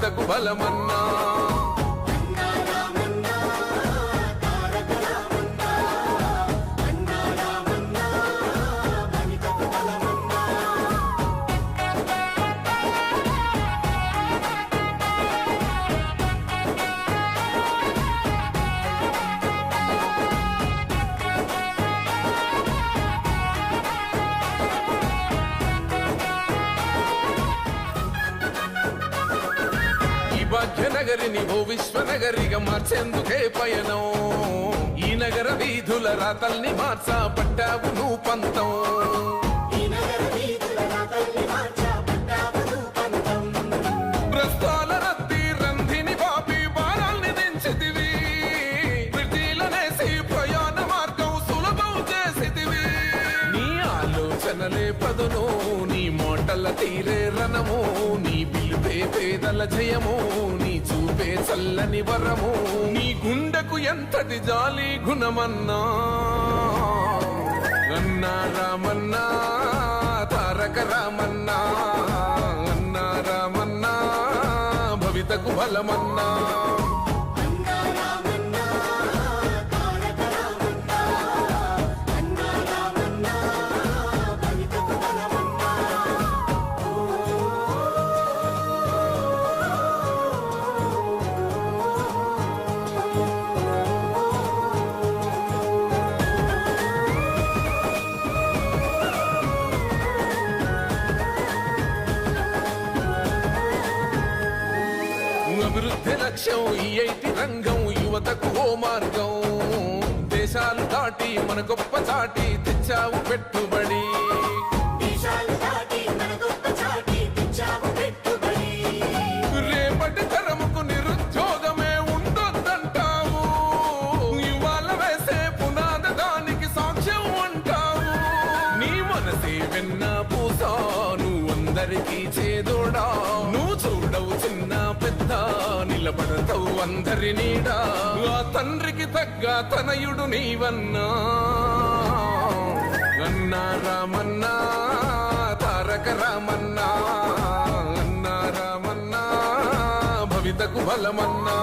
యువతకు బలమన్నా. భాగ్యనగరిని ఓ విశ్వనగరిగా మార్చేందుకే పయనం. ఈ నగర వీధుల రాతల్ని మార్చా పట్టావు నువ్వు పంతం. పదును నీ మోటల తీరే రణము నీ చూపే పేదల జయము నీ చూపే చల్లని వరము. నీ గుండెకు ఎంతటి జాలి గుణమన్నా. అన్నా రామన్నా తారక రామన్నా. అన్నా రామన్నా భవితకు బలమన్నా. అభివృద్ధి లక్ష్యం ఈ ఐటి రంగం యువతకు ఓ మార్గం దేశాలు దాటి మన గొప్ప చాటి తెచ్చావు పెట్టుబడి. రేపటి తరముకు నిరుద్యోగమే ఉండొద్దంటావు. ఇవాళ వేసే పునాద దానికి సాక్ష్యం అంటావు. నీ మనసే వెన్న పూసా నువ్వు అందరికీ చేదోడా. నువ్వు చూడవు చిన్న నిలబడతావు అందరి నీడా. ఆ తండ్రికి తగ్గ తనయుడు నీవన్నా. అన్నా రామన్నా తారక రామన్నా అన్నా రామన్నా భవితకు బలమన్నా.